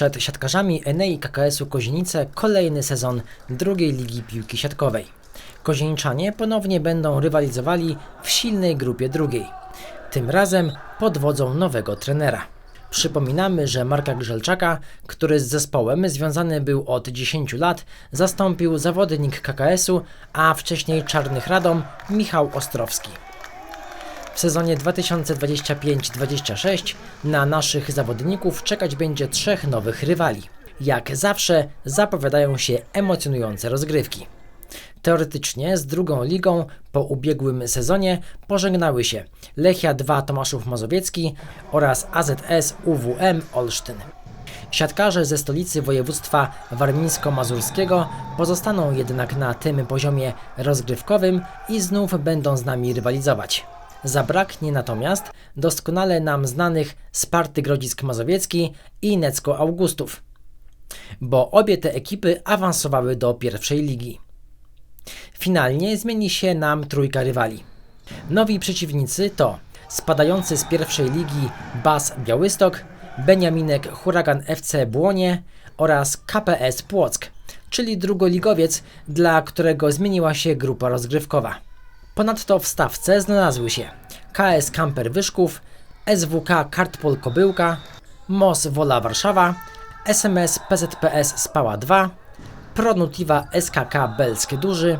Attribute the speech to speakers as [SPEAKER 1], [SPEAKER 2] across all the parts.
[SPEAKER 1] Przed siatkarzami Enei KKS-u Kozienice kolejny sezon drugiej ligi piłki siatkowej. Kozieniczanie ponownie będą rywalizowali w silnej grupie drugiej. Tym razem pod wodzą nowego trenera. Przypominamy, że Marka Grzelczaka, który z zespołem związany był od 10 lat, zastąpił zawodnik KKS-u, a wcześniej Czarnych Radom Michał Ostrowski. W sezonie 2025-26 na naszych zawodników czekać będzie trzech nowych rywali. Jak zawsze zapowiadają się emocjonujące rozgrywki. Teoretycznie z drugą ligą po ubiegłym sezonie pożegnały się Lechia 2 Tomaszów Mazowiecki oraz AZS UWM Olsztyn. Siatkarze ze stolicy województwa warmińsko-mazurskiego pozostaną jednak na tym poziomie rozgrywkowym i znów będą z nami rywalizować. Zabraknie natomiast doskonale nam znanych Sparty Grodzisk Mazowiecki i Necko Augustów, bo obie te ekipy awansowały do pierwszej ligi. Finalnie zmieni się nam trójka rywali. Nowi przeciwnicy to spadający z pierwszej ligi Bas Białystok, Beniaminek Huragan FC Błonie oraz KPS Płock, czyli drugoligowiec, dla którego zmieniła się grupa rozgrywkowa. Ponadto w stawce znalazły się KS Kamper Wyszków, SWK Kartpol Kobyłka, MOS Wola Warszawa, SMS PZPS Spała 2, Pronutiva SKK Belsk Duży,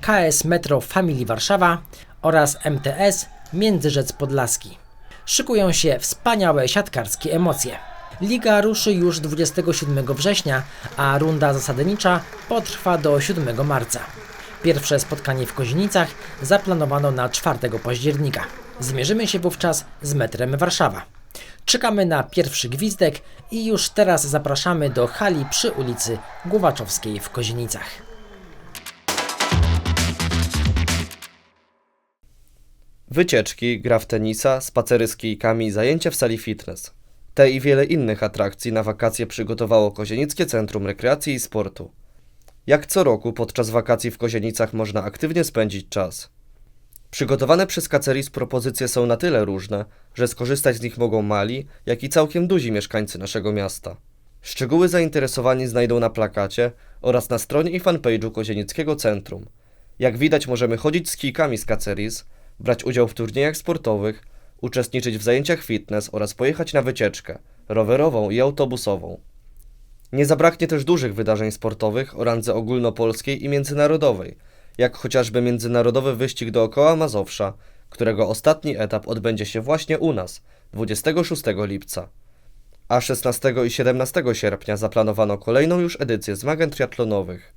[SPEAKER 1] KS Metro Family Warszawa oraz MTS Międzyrzec Podlaski. Szykują się wspaniałe siatkarskie emocje. Liga ruszy już 27 września, a runda zasadnicza potrwa do 7 marca. Pierwsze spotkanie w Kozienicach zaplanowano na 4 października. Zmierzymy się wówczas z metrem Warszawa. Czekamy na pierwszy gwizdek i już teraz zapraszamy do hali przy ulicy Głowaczowskiej w Kozienicach.
[SPEAKER 2] Wycieczki, gra w tenisa, spacery z kijkami, zajęcia w sali fitness. Te i wiele innych atrakcji na wakacje przygotowało Kozienickie Centrum Rekreacji i Sportu. Jak co roku podczas wakacji w Kozienicach można aktywnie spędzić czas. Przygotowane przez Kaceris propozycje są na tyle różne, że skorzystać z nich mogą mali, jak i całkiem duzi mieszkańcy naszego miasta. Szczegóły zainteresowani znajdą na plakacie oraz na stronie i fanpage'u Kozienickiego Centrum. Jak widać możemy chodzić z kijkami z Kaceris, brać udział w turniejach sportowych, uczestniczyć w zajęciach fitness oraz pojechać na wycieczkę rowerową i autobusową. Nie zabraknie też dużych wydarzeń sportowych o randze ogólnopolskiej i międzynarodowej, jak chociażby międzynarodowy wyścig dookoła Mazowsza, którego ostatni etap odbędzie się właśnie u nas 26 lipca. A 16 i 17 sierpnia zaplanowano kolejną już edycję zmagań triatlonowych.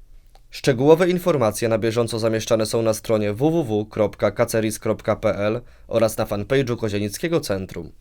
[SPEAKER 2] Szczegółowe informacje na bieżąco zamieszczane są na stronie www.kaceris.pl oraz na fanpage'u Kozienickiego Centrum.